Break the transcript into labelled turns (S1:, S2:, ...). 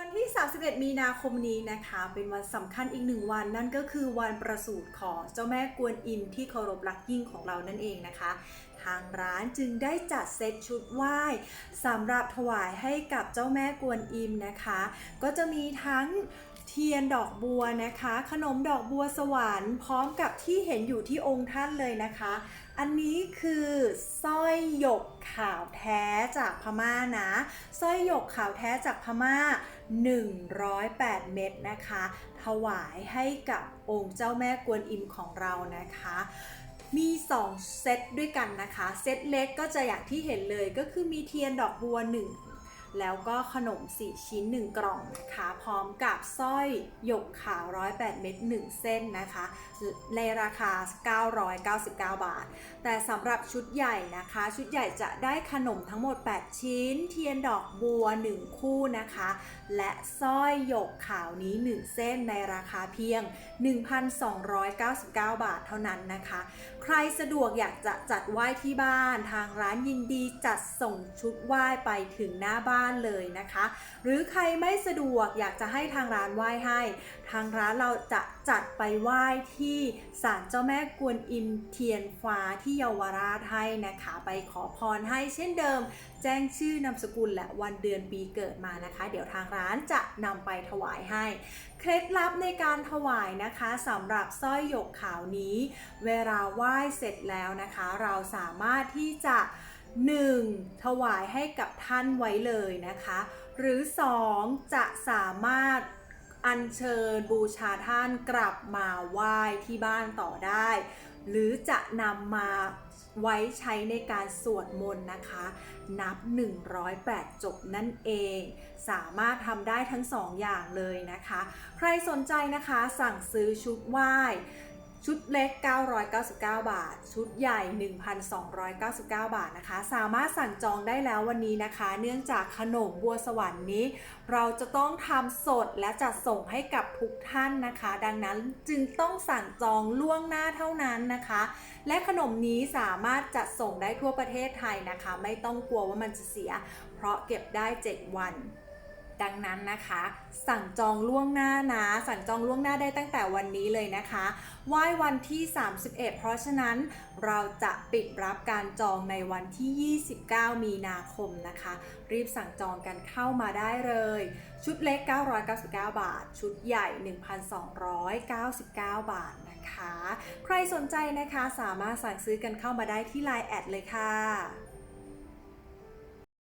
S1: วันที่ 31 มีนาคมนี้นะคะ เป็นวันสำคัญอีกหนึ่งวันนั่นก็คือวันประสูติของเจ้าแม่กวนอิมที่เคารพรักยิ่งของเรานั่นเองนะคะ ทางร้านจึงได้จัดเซตชุดไหว้สำหรับถวายให้กับเจ้าแม่กวนอิมนะคะ ก็จะมีทั้ง เทียนดอกบัวนะคะ ขนมดอกบัวสวรรค์พร้อมกับที่เห็นอยู่ที่องค์ท่านเลยนะคะ อันนี้คือสร้อยหยกขาวแท้จากพม่านะสร้อยหยกขาวแท้จากพม่า 108 เม็ดนะคะ ถวายให้กับองค์เจ้าแม่กวนอิมของเรานะคะมี 2 เซตด้วยกันนะคะ เซตเล็กก็จะอย่างที่เห็นเลยก็คือมีเทียนดอกบัว 1 แล้วก็ขนม 4 ชิ้น 1 กล่องนะคะพร้อมกับสร้อยหยกขาว 108 เม็ด1 เส้นนะคะ ในราคา 999 บาท แต่สำหรับชุดใหญ่นะคะ ชุดใหญ่จะได้ขนมทั้งหมด 8 ชิ้น เทียนดอกบัว 1 คู่นะคะ และสร้อยหยกขาวนี้ 1 เส้นในราคาเพียง 1,299 บาทเท่านั้นนะคะ ใครสะดวกอยากจะจัดไหว้ที่บ้าน ทางร้านยินดีจัดส่งชุดไหว้ไปถึงหน้าบ้านเลยนะคะ หรือใครไม่สะดวกอยากจะให้ทางร้านไหว้ให้ ทางร้านเราจะจัดไปไหว้ที่ศาลเจ้าแม่กวนอิมเทียนฟ้าที่เยาวราชให้นะคะ ไปขอพรให้เช่นเดิม แจ้งชื่อนามสกุลและวันเดือนปีเกิดมานะคะ เดี๋ยวทางร้านจะนำไปถวายให้ เคล็ดลับในการถวายนะคะสำหรับสร้อยหยกขาวนี้ เวลาไหว้เสร็จแล้วนะคะ เราสามารถที่จะ 1. ถวายให้กับท่านไว้เลยนะคะ หรือ 2. จะสามารถอัญเชิญบูชาท่านกลับมาไหว้ที่บ้านต่อได้ หรือจะนำมาไว้ใช้ในการสวดมนต์นะคะ นับ 108 จบนั่นเอง สามารถทำได้ทั้ง2อย่างเลยนะคะ ใครสนใจนะคะสั่งซื้อชุดไหว้ ชุดเล็ก 999 บาท ชุดใหญ่ 1,299 บาทนะคะ สามารถสั่งจองได้แล้ววันนี้นะคะ เนื่องจากขนมบัวสวรรค์นี้ เราจะต้องทำสดและจัดส่งให้กับทุกท่านนะคะ ดังนั้นจึงต้องสั่งจองล่วงหน้าเท่านั้นนะคะ และขนมนี้สามารถจัดส่งได้ทั่วประเทศไทยนะคะ ไม่ต้องกลัวว่ามันจะเสีย เพราะเก็บได้ 7 วัน ดังนั้นนะคะ สั่งจองล่วงหน้านะ สั่งจองล่วงหน้าได้ตั้งแต่วันนี้เลยนะคะไหว้วันที่ 31 เพราะฉะนั้นเราจะปิดรับการจองในวันที่ 29 มีนาคมนะคะ รีบสั่งจองกันเข้ามาได้เลย ชุดเล็ก 999 บาท ชุดใหญ่ 1,299 บาทนะคะ ใครสนใจนะคะสามารถสั่งซื้อกันเข้ามาได้ที่ Line แอดเลยค่ะ